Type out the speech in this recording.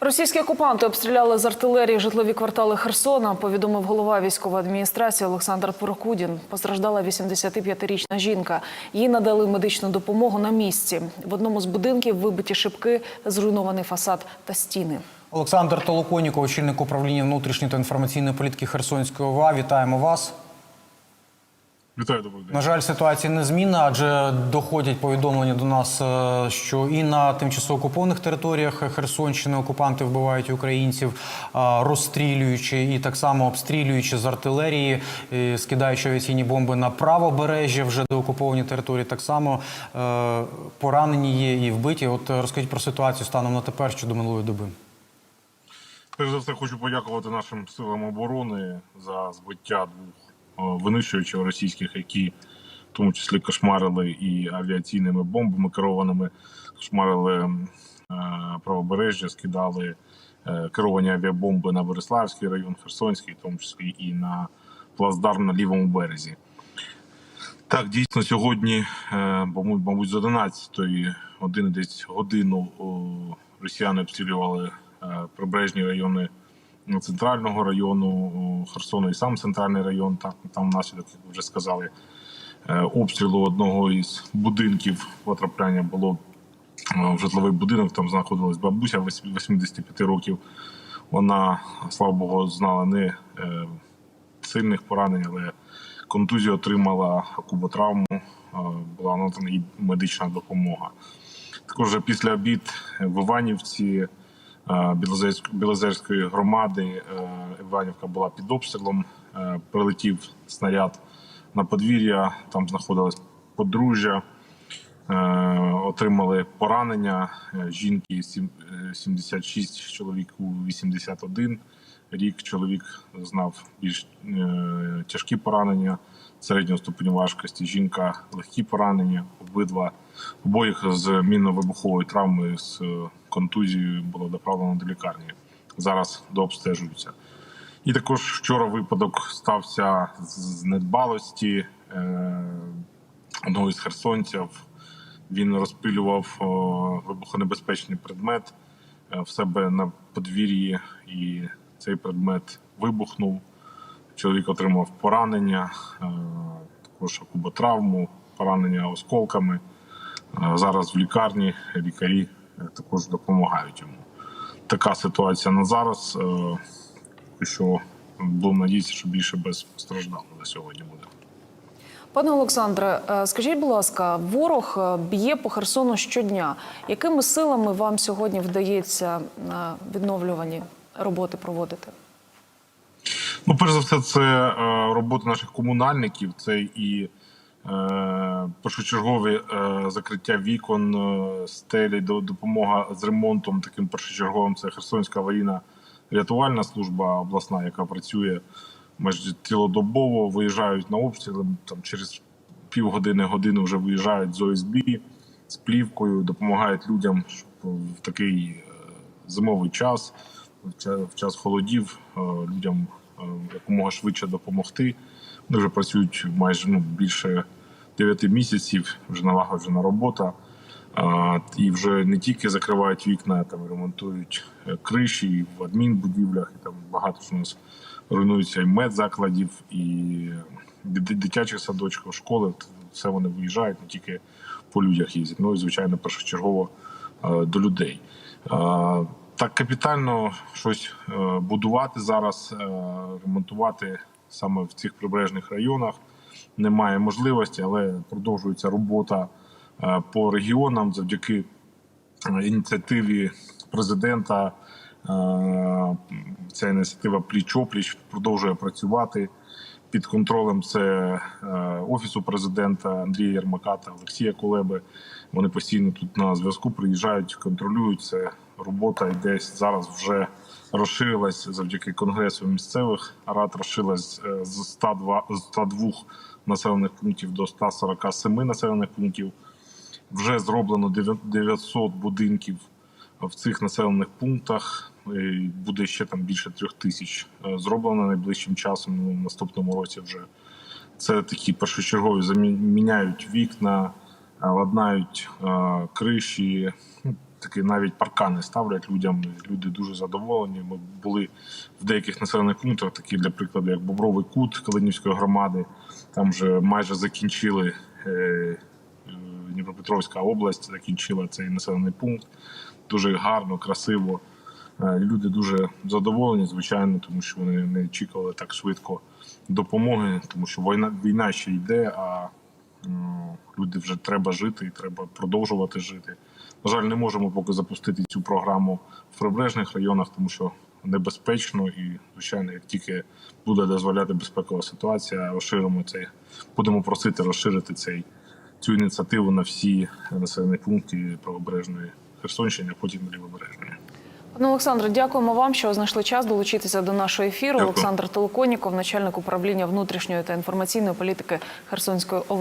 Російські окупанти обстріляли з артилерії житлові квартали Херсона. Повідомив голова військової адміністрації Олександр Порокудін. Постраждала 85-річна жінка. Їй надали медичну допомогу на місці. В одному з будинків вибиті шибки, зруйнований фасад та стіни. Олександр Толоконіков, очільник управління внутрішньої та інформаційної політики Херсонської ОВА. Вітаємо вас. Вітаю добрий день. На жаль, ситуація незмінна, адже доходять повідомлення до нас, е, що і на тимчасово окупованих територіях Херсонщини окупанти вбивають українців, розстрілюючи і так само обстрілюючи з артилерії, скидаючи авіаційні бомби на правобережжя, вже деокуповані території. Так само е, поранені є і вбиті. От е, розкажіть про ситуацію станом на тепер щодо минулої доби. Перш за все хочу подякувати нашим силам оборони за збиття двох винищувачів російських, які в тому числі кошмарили і авіаційними бомбами керованими, кошмарили е, правобережжя, скидали е, керовані авіабомби на Бориславський район, Херсонський, в тому числі і на плацдарм на лівому березі. Так, дійсно, сьогодні, е, мабуть, з 11-ї години десь годину росіяни обстрілювали е, прибережні райони центрального району о, Херсона і сам центральний район. Так, там внаслідок, як ви вже сказали, е, обстрілу одного із будинків потрапляння було е, в житловий будинок. Там знаходилась бабуся 85 років. Вона, слава Богу, знала не е, сильних поранень, але контузію отримала куботравму, е, була надана їй медична допомога. Також після обід в Іванівці е, Білозерської громади е, Іванівка була під обстрілом. Е, Прилетів снаряд на подвір'я, там знаходилось подружжя. Е, Отримали поранення е, жінки сім- е, 76, чоловіку 81 рік. Чоловік знав більш е, тяжкі поранення середнього ступеню важкості. Жінка легкі поранення. Обидва обоїх з мінно-вибуховою травмою з контузією було доправлено до лікарні. Зараз дообстежуються. І також вчора випадок стався з недбалості одного із херсонців. Він розпилював вибухонебезпечний предмет е, в себе на подвір'ї, і цей предмет вибухнув. Чоловік отримав поранення, е, також куботравму, поранення осколками. Е, Зараз в лікарні лікарі е, також допомагають йому. Така ситуація на зараз. е, Що будемо надіятися, що більше без постраждалих на сьогодні буде. Пане Олександре, е, скажіть, будь ласка, ворог е, б'є по Херсону щодня. Якими силами вам сьогодні вдається відновлювані роботи проводити? Ну, перш за все, це е, робота наших комунальників, це і е, першочергові е, закриття вікон, е, стелі, до- допомога з ремонтом. Таким першочерговим це Херсонська аварійна рятувальна служба обласна, яка працює майже цілодобово. Виїжджають на обстріли там через півгодини години вже виїжджають з ОСБ з плівкою, допомагають людям щоб в такий е, зимовий час, в час холодів е, людям е, якомога швидше допомогти. Вони вже працюють майже ну, більше 9 місяців, вже налагоджена робота. І вже не тільки закривають вікна, там ремонтують криші в адмінбудівлях, і там багато що у нас руйнується і медзакладів, і дитячих садочків, школи. Все вони виїжджають, не тільки по людях їздять. Ну і звичайно, першочергово е, до людей. Е, Так капітально щось е, будувати зараз, ремонтувати саме в цих прибережних районах немає можливості, але продовжується робота по регіонам завдяки ініціативі президента. Ця ініціатива пліч-опліч продовжує працювати під контролем. Це е, офісу президента Андрія Єрмака та Олексія Кулеби. Вони постійно тут на зв'язку приїжджають, контролюють це. Робота йде зараз вже розширилась завдяки конгресу місцевих рад. Розширилась е, з 102, з 102 населених пунктів до 147 населених пунктів. Вже зроблено 900 будинків в цих населених пунктах. І Буде ще там більше трьох тисяч е, зроблено найближчим часом. Ну, в наступному році вже це такі першочергові заміняють вікна, е, ладнають е, криші. Ну, такі навіть паркани ставлять людям. Люди дуже задоволені. Ми були в деяких населених пунктах, такі для прикладу, як Бобровий Кут Калинівської громади. Там вже майже закінчили. Е, е, Дніпропетровська область закінчила цей населений пункт. Дуже гарно, красиво. Е, Люди дуже задоволені, звичайно, тому що вони не очікували так швидко допомоги, тому що війна, війна ще йде, а люди вже треба жити і треба продовжувати жити. На жаль, не можемо поки запустити цю програму в прибережних районах, тому що небезпечно і, звичайно, як тільки буде дозволяти безпекова ситуація, розширимо цей, будемо просити розширити цей цю ініціативу на всі населені пункти правобережної Херсонщини, а потім лівобережної. Пане Олександре, дякуємо вам, що знайшли час долучитися до нашого ефіру. Дякую. Олександр Толоконіков, начальник управління внутрішньої та інформаційної політики Херсонської ОВА.